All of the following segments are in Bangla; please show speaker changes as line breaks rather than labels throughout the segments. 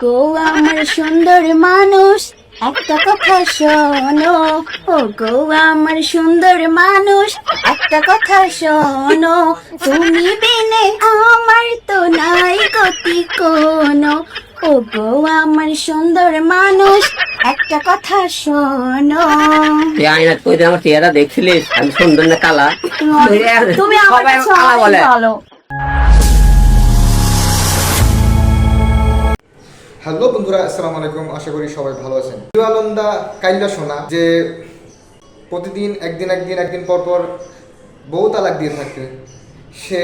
গো আমার সুন্দর মানুষ একটা কথা শোনো। ও গো আমার সুন্দর মানুষ একটা কথা শোনো। তুমি বিনে আমার তো নাই গতি কোনো। ও গো আমার সুন্দর মানুষ একটা কথা শোনো।
তুই আয়না কই আমার চেহারা দেখছিলিস? আমি সুন্দর না কালা।
তুমি আমার
কালা বলে।
হ্যালো বন্ধুরা, আসসালামু আলাইকুম। আশা করি সবাই ভালো আছেন। আলমদা কাইন্ডা শোনা যে প্রতিদিন, একদিন একদিন একদিন পর পর বউ তালাক দিয়ে থাকে, সে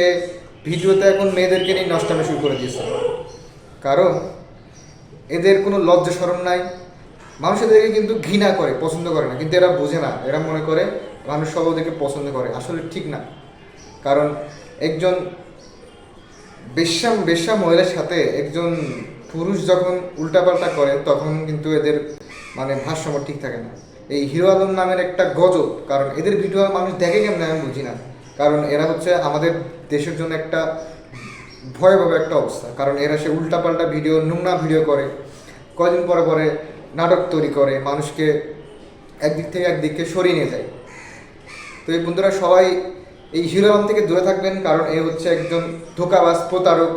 ভিডিওতে এখন মেয়েদেরকে নিয়ে নষ্টামে শুরু করে দিয়েছে। কারণ এদের কোনো লজ্জা সরম নাই। মানুষ এদেরকে কিন্তু ঘৃণা করে, পছন্দ করে না। কিন্তু এরা বোঝে না। এরা মনে করে মানুষ সব ওদেরকে পছন্দ করে। আসলে ঠিক না। কারণ একজন বেশ্যাম বেশ্যা মহিলার সাথে একজন পুরুষ যখন উল্টাপাল্টা করে, তখন কিন্তু এদের মানে ভারসাম্য ঠিক থাকে না। এই হিরো আলম নামের একটা গজব, কারণ এদের ভিডিও মানুষ দেখে কেমন আমি বুঝি না। কারণ এরা হচ্ছে আমাদের দেশের জন্য একটা ভয়াবহ একটা অবস্থা। কারণ এরা সে উল্টাপাল্টা ভিডিও, নোংরা ভিডিও করে, কয়দিন পরে পরে নাটক তৈরি করে, মানুষকে একদিক থেকে একদিকে সরিয়ে নিয়ে যায়। তো এই বন্ধুরা সবাই এই হিরো আলম থেকে দূরে থাকবেন, কারণ এ হচ্ছে একজন ধোকাবাজ, প্রতারক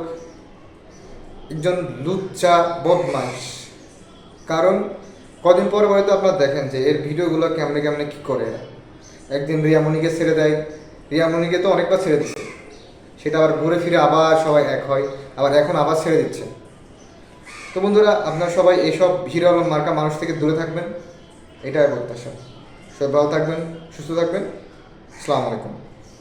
একজন লুচ্চা বদমাস কারণ, কদিন পরে হয়তো আপনারা দেখেন যে এর ভিডিওগুলো কেমনে কেমনে কি করে। একদিন রিয়ামণিকে ছেড়ে দেয়। রিয়ামণিকে তো অনেকবার ছেড়ে দিচ্ছে সেটা আবার ঘুরে ফিরে আবার সবাই এক হয়, আবার এখন আবার ছেড়ে দিচ্ছে। তো বন্ধুরা, আপনারা সবাই এইসব হিরো আলম মার্কা মানুষ থেকে দূরে থাকবেন। এটাই প্রত্যাশা। সবাই ভালো থাকবেন, সুস্থ থাকবেন। আসসালামু আলাইকুম।